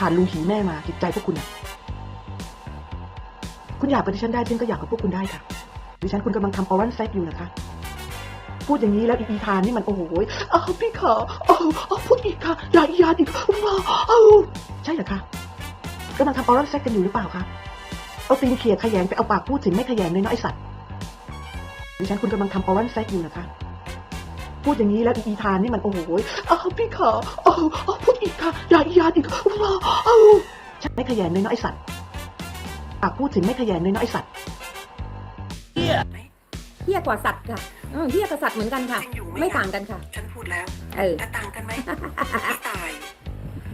ผ่านลุงหีแม่มาจิตใจพวกคุณอะคุณอยากกับดิฉันได้ฉันก็อยากกับพวกคุณได้ค่ะ ดิฉันคุณกำลังทำออรันแซกอยู่นะคะ พูดอย่างนี้แล้วอีทานนี่มันโอ้โหอ้าวพี่ขาอ้าวพูดอีกค่ะอย่าอียานอีกว้าอ้าวใช่เหรอคะกำลังทำออรันแซกกันอยู่หรือเปล่าคะเอาตีนเขี่ยขยงไปเอาปากพูดถึงไม่ขยงเลยเนาะไอสัตว์ดิฉันคุณกำลังทำออรันแซกอยู่นะคะ พูดอย่างนี้แล้วอีอีทานนี่มันโอ้โหอ้าวพี่ขาอ้าวอ้าวพูดอีกค่ะอย่าอียานอีกว้าวอ้าวใช่ไม่ขยงเลยเนาะไอสัตว์ปากพูดถึงไม่ขยงเลยเนาะไอสัตว์เฮี้ยกว่าสัตว์ค่ะอืมเฮี้ยกับสัตว์เหมือนกันค่ะจริงอยู่ไหมไม่คะต่างกันค่ะ ฉันพูดแล้วเออแต่ต่างกันไหมไม่ตาย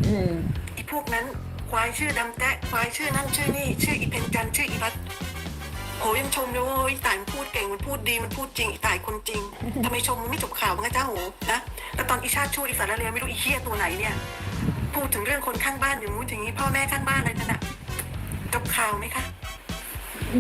อืมไอ้พวกนั้นควายชื่อดำแจ๊ะควายชื่อนั่นชื่อนี่ ชื่ออีเพนจันทร์ชื่ออีรัต โหยังชมเลยว่าไอีต่ายมันพูดเก่งมันพูดดีมันพูดจริงไอีต่ายคนจริงทำไมชมมันไม่จบข่าวมันก็จ้าโหนะแล้วตอนอีชาติชูอีสารเลวไม่รู้อีเฮียตัวไหนเนี่ย พูดถึงเรื่องคนข้างบ้านอย่างงู้นอย่างนี้พ่อแม่ข้างบ้านอะไรนั่นน่ะจบข่าวไหมคะ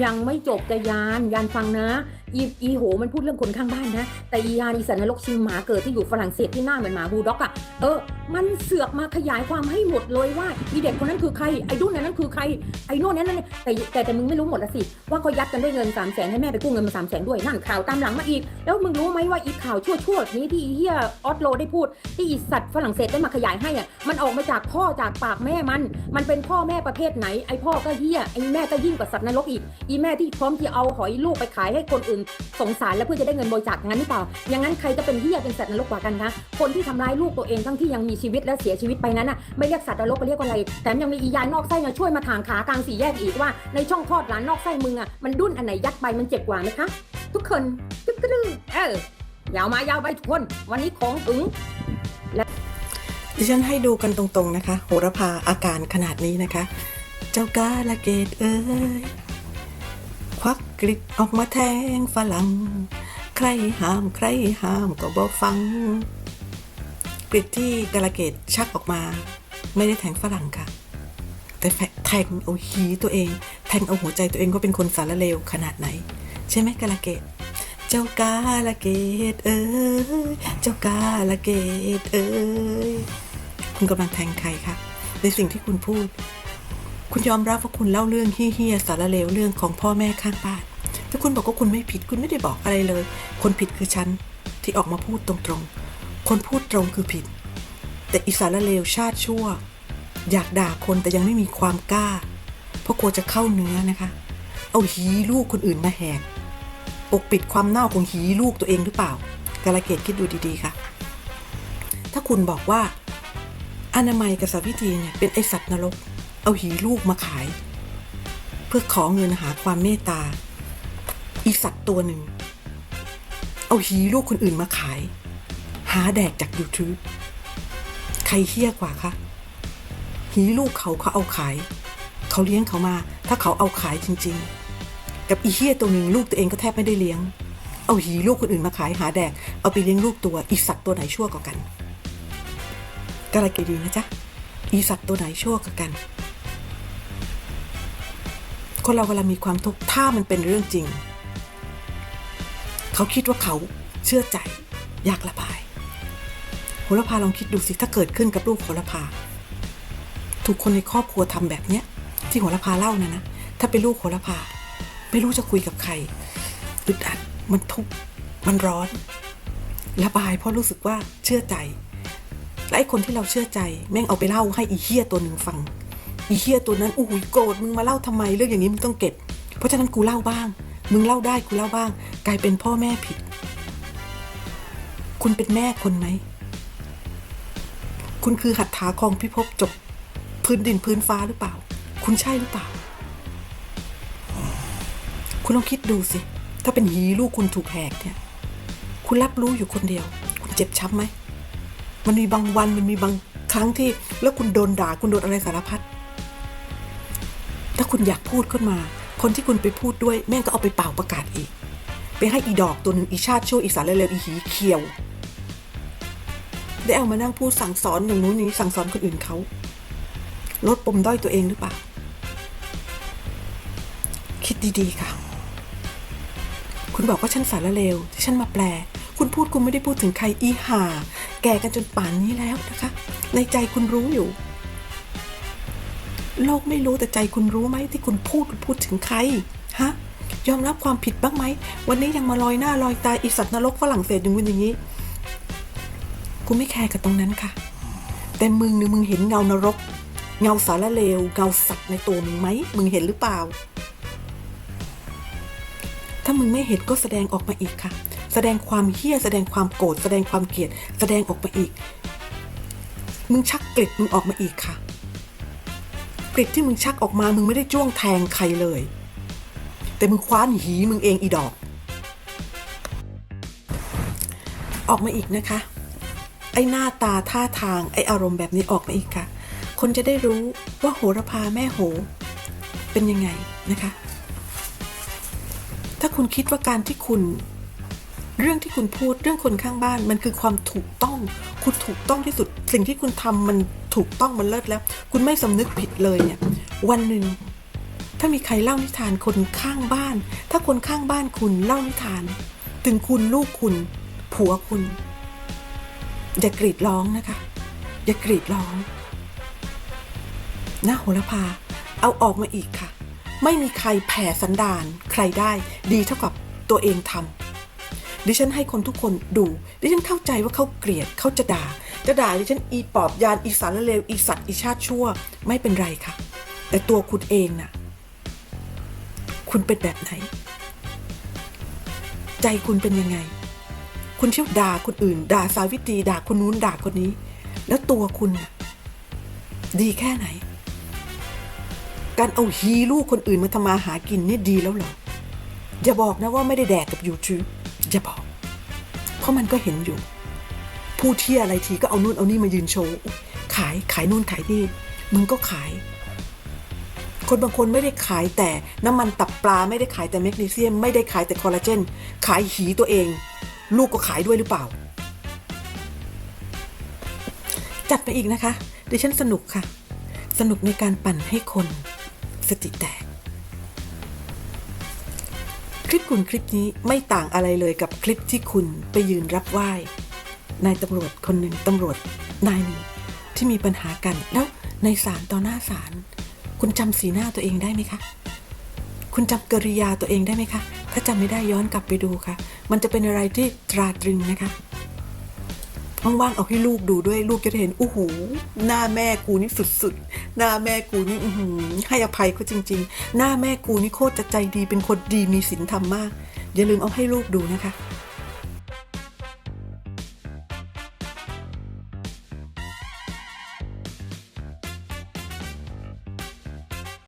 ยังไม่จบจะยานยานฟังนะอีอีโหมันพูดเรื่องคนข้างบ้านนะ แต่อียานอีสันนรกชิงหมาเกิดที่อยู่ฝรั่งเศสที่หน้าเหมือนหมาบูลด็อกอะเออ มันเสือกมาขยายความให้หมดเลยว่าอีเด็กคนนั้นคือใครไอ้ดุ้นนั้นคือใครไอ้โน่นนั้นนั่นแต่แต่แต่มึงไม่รู้หมดละสิว่าเขายัดกันด้วยเงินสามแสนให้แม่ไปกู้เงินมาสามแสนด้วยนั่นข่าวตามหลังมาอีก แล้วมึงรู้ไหมว่าอีข่าวชั่วๆนี้ที่อีเฮียออสโลได้พูด ที่อีสัตว์ฝรั่งเศสได้มาขยายให้อะมันออกมาจากพ่อจากปากแม่มัน มันเป็นพ่อแม่ประเภทไหนไอพ่อก็เฮียไอแม่ก็ยิ่งกว่าสัตว์นรกอีกอีแม่ที่พร้อมที่เอาหอยลูกไปขายให้คนอื่น สงสารแล้วเพื่อจะได้เงินบริจาคงั้นหรือเปล่าอย่างนั้นใครจะเป็นเฮียเป็นสัตว์นรกกว่ากันคะคนที่ทำร้ายลูกตัวเองทั้งที่ยังมีชีวิตและเสียชีวิตไปนั้นน่ะไม่เรียกสัตว์นรกไปเรียกว่าอะไรแถมยังมีอียายนอกไส้มาช่วยมาถางขากลางสี่แยกอีกว่าในช่องคลอดหลานนอกไส้มึงอะมันดุ้นอันไหนยัดไปมันเจ็บกว่าไหมคะทุกคนตึ๊กกระดึ๊งเออยาวมายาวไปทุกคน วันนี้ของถึงดิฉันให้ดูกันตรงๆนะคะ โหระพาอาการขนาดนี้นะคะ เจ้ากาละเกตเอ้ยควักกริดออกมาแทงฝรั่งใครห้ามใครห้ามก็บอกฟัง ริดที่กาลเกตชักออกมา ไม่ได้แทงฝรั่งค่ะ แต่แทงเอาหีตัวเอง แทงเอาหัวใจตัวเองว่าเป็นคนสารเลวขนาดไหน ใช่ไหมกาลเกตเจ้ากาลเกตเอ้ยเจ้ากาลเกตเอ้ยคุณกำลังแทงใครคะในสิ่งที่คุณพูด คุณยอมรับว่าคุณเล่าเรื่องเฮี้ยสารเลวเรื่องของพ่อแม่ข้างบ้านถ้าคุณบอกว่าคุณไม่ผิดคุณไม่ได้บอกอะไรเลย คนผิดคือฉันที่ออกมาพูดตรงๆ คนพูดตรงคือผิด แต่อิสารเลวชาติชั่ว อยากด่าคนแต่ยังไม่มีความกล้า เพราะกลัวจะเข้าเนื้อนะคะ เอาหีลูกคนอื่นมาแหกปกปิดความเน่าของหีลูกตัวเองหรือเปล่ากาลเกตคิดดูดีๆค่ะ ถ้าคุณบอกว่า อนามัยกับสาวิตีเนี่ยเป็นไอสัตว์นรก เอาหีลูกมาขาย เพื่อขอเงินหาความเมตตา อีสัตว์ตัวหนึ่ง เอาหีลูกคนอื่นมาขาย หาแดกจาก YouTube ใครเฮี้ยกว่าคะหีลูกเขาเขาเอาขาย เขาเลี้ยงเขามา ถ้าเขาเอาขายจริง ๆ กับอีเฮี้ยตัวหนึ่งลูกตัวเองก็แทบไม่ได้เลี้ยง เอาหีลูกคนอื่นมาขายหาแดก เอาไปเลี้ยงลูกตัวอีสัตว์ตัวไหนชั่วกว่ากันก็อะไรกันดีนะจ๊ะอีสัตว์ตัวไหนชั่วกว่ากัน คนเราเวลามีความทุกข์ถ้ามันเป็นเรื่องจริง เขาคิดว่าเขาเชื่อใจอยากระบาย โหระพาลองคิดดูสิถ้าเกิดขึ้นกับลูกโหระพา ถูกคนในครอบครัวทำแบบเนี้ย ที่โหระพาเล่านะนะถ้าเป็นลูกโหระพา ไม่รู้จะคุยกับใครอึดอัดมันทุกข์มันร้อนระบายเพราะรู้สึกว่าเชื่อใจและไอ้คนที่เราเชื่อใจ แม่งเอาไปเล่าให้อีเฮียตัวหนึ่งฟัง อีเฮียตัวนั้นอุ้ยโกรธมึงมาเล่าทำไมเรื่องอย่างนี้มึงต้องเก็บ เพราะฉะนั้นกูเล่าบ้าง มึงเล่าได้กูเล่าบ้าง กลายเป็นพ่อแม่ผิด คุณเป็นแม่คนไหม คุณคือหัตถาคองพิภพจบพื้นดินพื้นฟ้าหรือเปล่า คุณใช่หรือเปล่า คุณลองคิดดูสิ ถ้าเป็นหีลูกคุณถูกแหกเนี่ย คุณรับรู้อยู่คนเดียว คุณเจ็บช้ำไหม มันมีบางวันมันมีบางครั้งที่ แล้วคุณโดนด่าคุณโดนอะไรสารพัด ถ้าคุณอยากพูดขึ้นมา คนที่คุณไปพูดด้วยแม่งก็เอาไปเป่าประกาศอีก ไปให้อีดอกตัวหนึ่งอีชาติช่วอีสารเร็วๆอีหีเขียว ได้เอามานั่งพูดสั่งสอนอย่างนู้นอย่างนี้สั่งสอนคนอื่นเขาลดปมด้อยตัวเองหรือเปล่า คิดดีๆค่ะ คุณบอกว่าฉันสารเลวที่ฉันมาแปล คุณพูดคุณไม่ได้พูดถึงใครอีห่าแก่กันจนป่านนี้แล้วนะคะ ในใจคุณรู้อยู่ โลกไม่รู้แต่ใจคุณรู้ไหมที่คุณพูดคุณพูดถึงใครฮะยอมรับความผิดบ้างไหม วันนี้ยังมาลอยหน้าลอยตาอีสัตว์นรกฝรั่งเศสอย่างงู้นอย่างนี้ กูไม่แคร์กับตรงนั้นค่ะ แต่มึงเนี่ยมึงเห็นเงานรก เงาสารเลว เงาสัตว์ในตัวมึงไหม มึงเห็นหรือเปล่า ถ้ามึงไม่เห็นก็แสดงออกมาอีกค่ะ แสดงความเฮี้ย แสดงความโกรธ แสดงความเกลียด แสดงออกมาอีก มึงชักกริดมึงออกมาอีกค่ะกริดที่มึงชักออกมา มึงไม่ได้จ้วงแทงใครเลย แต่มึงคว้านหีมึงเองอีดอก ออกมาอีกนะคะ ไอ้หน้าตาท่าทางไอ้อารมณ์แบบนี้ออกมาอีกค่ะ คนจะได้รู้ว่าโหระพาแม่โห เป็นยังไงนะคะ ถ้าคุณคิดว่าการที่คุณ เรื่องที่คุณพูดเรื่องคนข้างบ้านมันคือความถูกต้อง คุณถูกต้องที่สุด สิ่งที่คุณทำมันถูกต้องมันเลิศแล้ว คุณไม่สำนึกผิดเลยเนี่ย วันหนึ่งถ้ามีใครเล่านิทานคนข้างบ้าน ถ้าคนข้างบ้านคุณเล่านิทาน ถึงคุณลูกคุณ ผัวคุณ อย่ากรีดร้องนะคะ อย่ากรีดร้องนะโหระพา เอาออกมาอีกค่ะ ไม่มีใครแผ่สันดานใครได้ดีเท่ากับตัวเองทำดิฉันให้คนทุกคนดู ดิฉันเข้าใจว่าเขาเกลียดเขาจะด่า จะด่าดิฉันอีปอบยานอีสารเลวอีสัตว์อีชาติชั่ว ไม่เป็นไรค่ะ แต่ตัวคุณเองน่ะ คุณเป็นแบบไหน ใจคุณเป็นยังไง คุณเที่ยวด่าคนอื่น ด่าสาวิตรีด่าคนนู้นด่าคนนี้ แล้วตัวคุณน่ะดีแค่ไหน การเอาฮีลูกคนอื่นมาทำมาหากินนี่ดีแล้วเหรออย่าบอกนะว่าไม่ได้แดกกับ YouTube อย่าบอก เพราะมันก็เห็นอยู่ ผู้เที่ยอะไรทีก็เอานู่นเอานี่มายืนโชว์ ขายขายนู่นขายนี่ มึงก็ขาย คนบางคนไม่ได้ขายแต่น้ำมันตับปลาไม่ได้ขายแต่แมกนีเซียม ไม่ได้ขายแต่คอลลาเจน ขายหีตัวเอง ลูกก็ขายด้วยหรือเปล่า จัดไปอีกนะคะ ดิฉันสนุกค่ะ สนุกในการปั่นให้คน สติแตก คลิปคุณคลิปนี้ไม่ต่างอะไรเลยกับคลิปที่คุณไปยืนรับไหว้นายตำรวจคนหนึ่งตำรวจนายหนึ่งที่มีปัญหากันแล้วในศาลต่อหน้าศาลคุณจำสีหน้าตัวเองได้ไหมคะ คุณจำกริยาตัวเองได้ไหมคะ ถ้าจำไม่ได้ย้อนกลับไปดูค่ะ มันจะเป็นอะไรที่ตราตรึงนะคะว่างๆเอาให้ลูกดูด้วยลูกจะได้เห็นอู้หูหน้าแม่กูนี่สุดๆ หน้าแม่กูนี่อื้อหือให้อภัยเขาจริง ๆ หน้าแม่กูนี่โคตรจะใจดีเป็นคนดีมีศีลธรรมมาก อย่าลืมเอาให้ลูกดูนะคะ